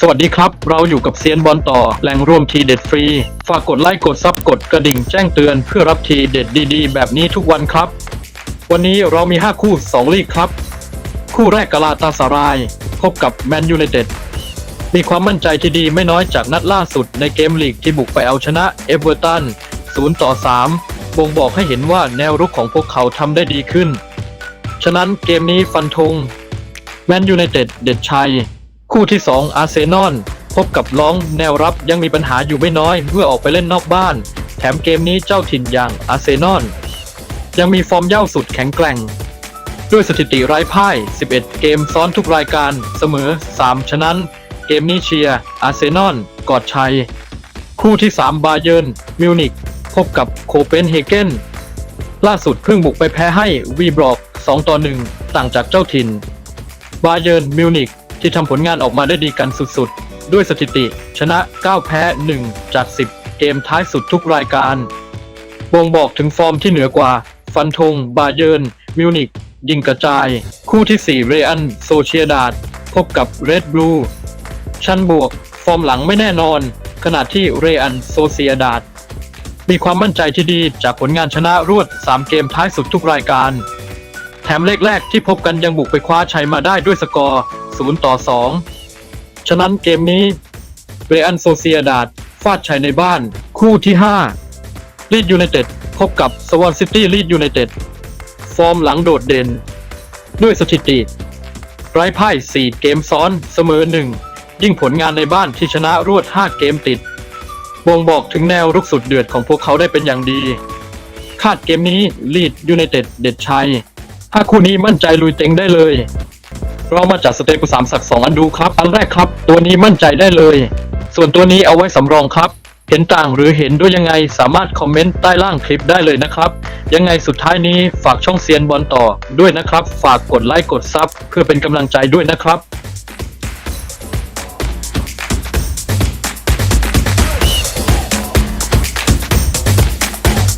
สวัสดีครับ เราอยู่กับเซียนบอลต่อแหล่งรวมทีเด็ดฟรี ฝากกดไลค์กดซับกดกระดิ่งแจ้งเตือนเพื่อรับทีเด็ดดีๆ แบบนี้ทุกวันครับ วันนี้เรามี 5 คู่ 2 ลีกครับ คู่แรกกาลาตาสาราย พบกับแมนยูไนเต็ดมีความมั่นใจที่ดีไม่น้อยจากนัดล่าสุดในเกมลีกที่บุกไปเอาชนะเอเวอร์ตัน0ต่อ3บ่งบอกให้เห็นว่าแนวรุกของพวกเขาทำได้ดีขึ้น ฉะนั้นเกมนี้ฟันธงแมนยูไนเต็ดเด็ดชัย คู่ที่ 2 อาร์เซนอลพบกับล้องแนวรับยังมีปัญหาอยู่ไม่น้อย เมื่อออกไปเล่นนอกบ้าน แถมเกมนี้เจ้าถิ่นอย่างอาร์เซนอลยังมีฟอร์มเย่าสุดแข็งแกร่ง ด้วยสถิติไร้พ่าย 11 เกมซ้อนทุกรายการเสมอ 3 ฉะนั้น เกมนี้เชียร์อาร์เซนอลกอดชัย คู่ที่ 3 บาเยิร์นมิวนิกพบกับโคเปนเฮเกนล่าสุดเพิ่งบุกไปแพ้ให้วีบรอก 2 ต่อ 1 ต่างจากเจ้าถิ่น บาเยิร์นมิวนิก ที่ทำผลงานออกมาได้ดีกันสุดๆ ด้วยสถิติ ชนะ 9 แพ้ 1 จาก 10 เกมท้ายสุดทุกรายการ บ่งบอกถึงฟอร์มที่เหนือกว่า ฟันธง บาเยิร์น มิวนิก ยิงกระจาย คู่ที่ 4 เรอัน โซเชียดาด พบกับเรดบลู ชั้นบวก ฟอร์มหลังไม่แน่นอน ขณะที่เรอัน โซเชียดาดมีความมั่นใจที่ดีจากผลงานชนะรวด 3 เกมท้ายสุดทุกรายการ แถมเลขแรกที่พบกันยังบุกไปคว้าชัยมาได้ด้วยสกอร์ 0 ต่อ 2 ฉะนั้นเกมนี้เรอันโซเซียดาดฟาดชัยในบ้าน คู่ที่5ลีดยูไนเต็ดพบกับสวอนซิตี้ลีดยูไนเต็ดฟอร์มหลังโดดเด่น ด้วยสถิติ ไร้พ่าย 4 เกมซ้อนเสมอ 1 ยิ่งผลงานในบ้านที่ชนะรวด 5 เกมติดบ่งบอกถึงแนวรุกสุดเดือดของพวกเขาได้เป็นอย่างดี คาดเกมนี้ลีดยูไนเต็ดเด็ดชัย ถ้าคู่นี้มั่นใจลุยเต็งได้เลย เรามาจัดสเตปสามสักสองอันดูครับ อันแรกครับ ตัวนี้มั่นใจได้เลย ส่วนตัวนี้เอาไว้สำรองครับ เห็นต่างหรือเห็นด้วยยังไงสามารถคอมเมนต์ใต้ล่างคลิปได้เลยนะครับ ยังไงสุดท้ายนี้ฝากช่องเซียนบอลต่อด้วยนะครับ ฝากกดไลค์กดซับเพื่อเป็นกำลังใจด้วยนะครับ